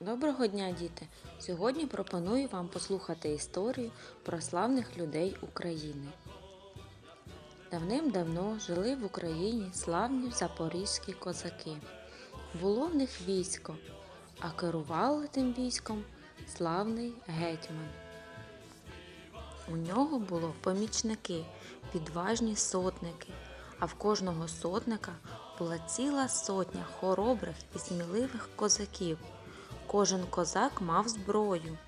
Доброго дня, діти! Сьогодні пропоную вам послухати історію про славних людей України. Давним-давно жили в Україні славні запорізькі козаки. Було в них військо, а керували тим військом славний гетьман. У нього було помічники, відважні сотники, а в кожного сотника була ціла сотня хоробрих і сміливих козаків. Кожен козак мав зброю,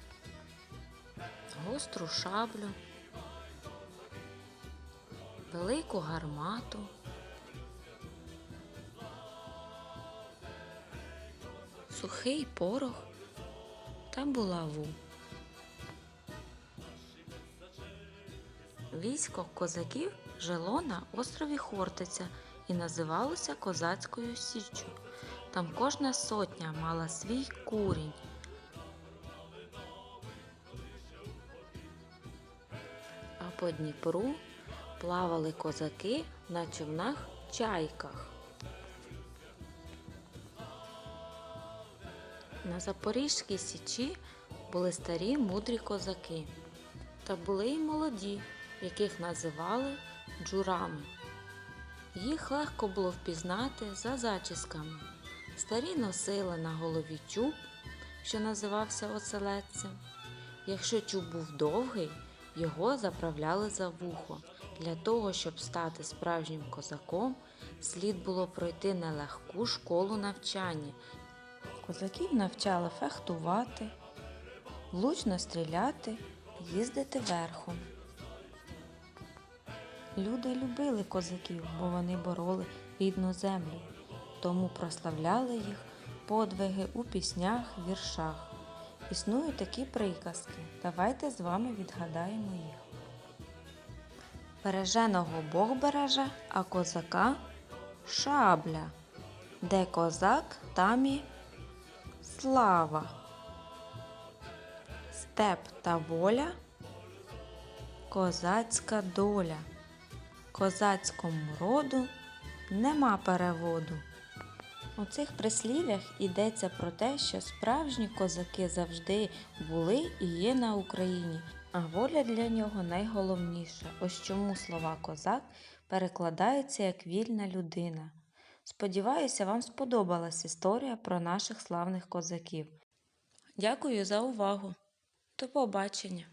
гостру шаблю, велику гармату, сухий порох та булаву. Військо козаків жило на острові Хортиця і називалося Козацькою Січчю. Там кожна сотня мала свій курінь. А по Дніпру плавали козаки на човнах чайках. На Запорізькій січі були старі мудрі козаки, та були й молоді, яких називали джурами. Їх легко було впізнати за зачісками. Старі носили на голові чуб, що називався оселедцем. Якщо чуб був довгий, його заправляли за вухо. Для того, щоб стати справжнім козаком, слід було пройти нелегку школу навчання. Козаків навчали фехтувати, влучно стріляти, їздити верхом. Люди любили козаків, бо вони бороли рідну землю, тому прославляли їх подвиги у піснях, віршах. Існують такі приказки. Давайте з вами відгадаємо їх. Береженого Бог береже, а козака шабля. Де козак, там і слава. Степ та воля, козацька доля. Козацькому роду нема переводу. У цих прислів'ях йдеться про те, що справжні козаки завжди були і є на Україні, а воля для нього найголовніша. Ось чому слова козак перекладаються як вільна людина. Сподіваюся, вам сподобалась історія про наших славних козаків. Дякую за увагу. До побачення!